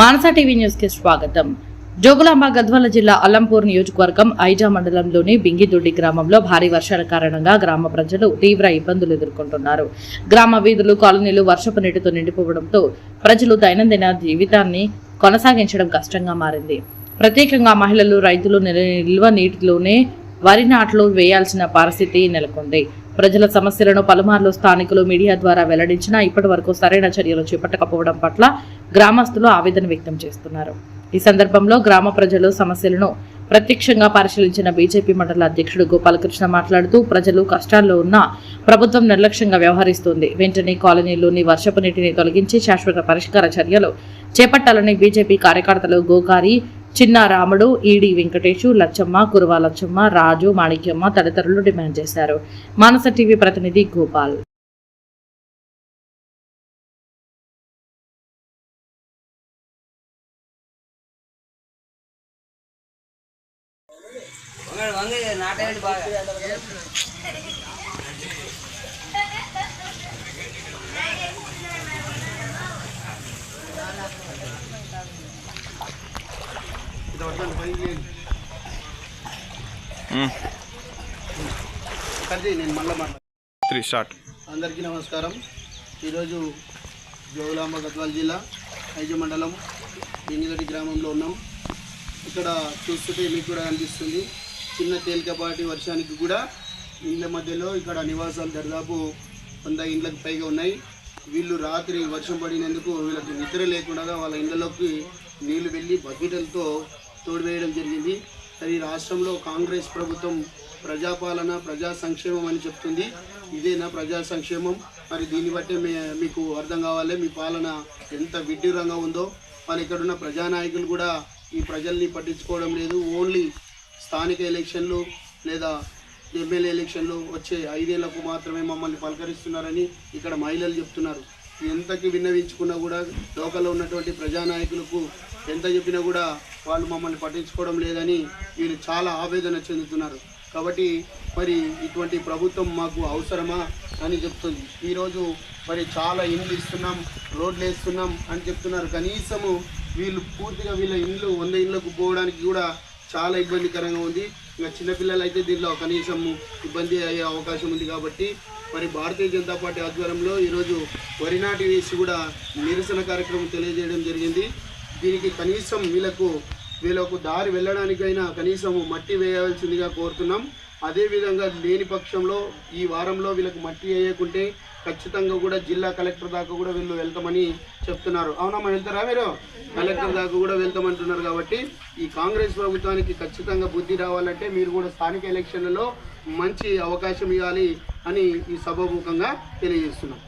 మానస TV న్యూస్కి స్వాగతం. జోగులాంబ గద్వాల జిల్లా అల్లంపూర్ నియోజకవర్గం ఐజా మండలంలోని బింగిదొడ్డి గ్రామంలో భారీ వర్షాల కారణంగా గ్రామ ప్రజలు తీవ్ర ఇబ్బందులు ఎదుర్కొంటున్నారు. గ్రామ వీధులు కాలనీలు వర్షపు నీటితో నిండిపోవడంతో ప్రజలు దైనందిన జీవితాన్ని కొనసాగించడం కష్టంగా మారింది. ప్రత్యేకంగా మహిళలు రైతులు నిల్వ నీటిలోనే వరి నాట్లు వేయాల్సిన పరిస్థితి నెలకొంది. ప్రజల సమస్యలను పలుమార్లు స్థానికులు మీడియా ద్వారా వెల్లడించినా ఇప్పటి వరకు సరైన చర్యలు చేపట్టకపోవడం పట్ల గ్రామస్తులు ఆవేదన వ్యక్తం చేస్తున్నారు. ఈ సందర్భంలో గ్రామ ప్రజలు సమస్యలను ప్రత్యక్షంగా పరిశీలించిన బీజేపీ మండల అధ్యక్షుడు గోపాలకృష్ణ మాట్లాడుతూ ప్రజలు కష్టాల్లో ఉన్న ప్రభుత్వం నిర్లక్ష్యంగా వ్యవహరిస్తోంది. వెంటనే కాలనీలోని వర్షపు నీటిని తొలగించి శాశ్వత పరిష్కార చర్యలు చేపట్టాలని బీజేపీ కార్యకర్తలు గోకారి చిన్న రాముడు ఈడి వెంకటేషు లచ్చమ్మ కురువా లచ్చమ్మ రాజు మాణిక్యమ్మ తదితరులు డిమాండ్ చేశారు. మానస టీవీ ప్రతినిధి గోపాల్. వంగ బాగా. నేను మళ్ళీ త్రీ స్టార్ట్ అందరికీ నమస్కారం. ఈరోజు జోగులాంబ గద్వాల జిల్లా ఐజ మండలం బింగిదటి గ్రామంలో ఉన్నాం. ఇక్కడ చూస్తుంటే మీకు కూడా అనిపిస్తుంది. చిన్న తేలికపాటి వర్షానికి కూడా ఇండ్ల మధ్యలో ఇక్కడ నివాసాలు దాదాపు వంద ఇండ్లకు పైగా ఉన్నాయి. వీళ్ళు రాత్రి వర్షం పడినందుకు వీళ్ళకి నిద్ర లేకుండా వాళ్ళ ఇండ్లలోకి నీళ్ళు వెళ్ళి బకెట్లతో తోడివేయడం జరిగింది. మరి రాష్ట్రంలో కాంగ్రెస్ ప్రభుత్వం ప్రజాపాలన ప్రజా సంక్షేమం అని చెప్తుంది. ఇదేనా ప్రజా సంక్షేమం? మరి దీన్ని బట్టి మే- మీకు అర్థం కావాలి. మీ పాలన ఎంత విడ్డూరంగా ఉందో. మరి ఇక్కడున్న ప్రజానాయకులు కూడా ఈ ప్రజల్ని పట్టించుకోవడం లేదు. ఓన్లీ స్థానిక ఎలక్షన్లు లేదా ఎమ్మెల్యే ఎలక్షన్లు వచ్చే ఐదేళ్ళకు మాత్రమే మమ్మల్ని పలకరిస్తున్నారని ఇక్కడ మహిళలు చెప్తున్నారు. ఎంతకి విన్నవించుకున్నా కూడా లోకల్లో ఉన్నటువంటి ప్రజానాయకులకు ఎంత చెప్పినా కూడా వాళ్ళు మమ్మల్ని పట్టించుకోవడం లేదని వీళ్ళు చాలా ఆవేదన చెందుతున్నారు. కాబట్టి మరి ఇటువంటి ప్రభుత్వం మాకు అవసరమా అని చెప్తుంది. ఈరోజు మరి చాలా ఇండ్లు ఇస్తున్నాం రోడ్లు వేస్తున్నాం అని చెప్తున్నారు. కనీసము వీళ్ళు పూర్తిగా వీళ్ళ ఇండ్లు వంద ఇండ్లకు పోవడానికి కూడా చాలా ఇబ్బందికరంగా ఉంది. ఇంకా చిన్నపిల్లలు అయితే దీనిలో కనీసం ఇబ్బంది అయ్యే అవకాశం ఉంది కాబట్టి మరి భారతీయ జనతా పార్టీ ఆధ్వర్యంలో ఈరోజు వరి నాటి వేసి కూడా నిరసన కార్యక్రమం తెలియజేయడం జరిగింది. దీనికి కనీసం వీళ్ళకు వీళ్ళకు దారి వెళ్ళడానికైనా కనీసం మట్టి వేయవలసిందిగా కోరుతున్నాం. అదేవిధంగా లేని పక్షంలో ఈ వారంలో వీళ్ళకి మట్టి వేయకుంటే ఖచ్చితంగా కూడా జిల్లా కలెక్టర్ దాకా కూడా వీళ్ళు వెళ్తామని చెప్తున్నారు. అవునమ్మా వెళ్తారా మీరు? కలెక్టర్ దాకా కూడా వెళ్తామంటున్నారు కాబట్టి ఈ కాంగ్రెస్ ప్రభుత్వానికి ఖచ్చితంగా బుద్ధి రావాలంటే మీరు కూడా స్థానిక ఎలక్షన్లలో మంచి అవకాశం ఇవ్వాలి అని ఈ సభాముఖంగా తెలియజేస్తున్నాం.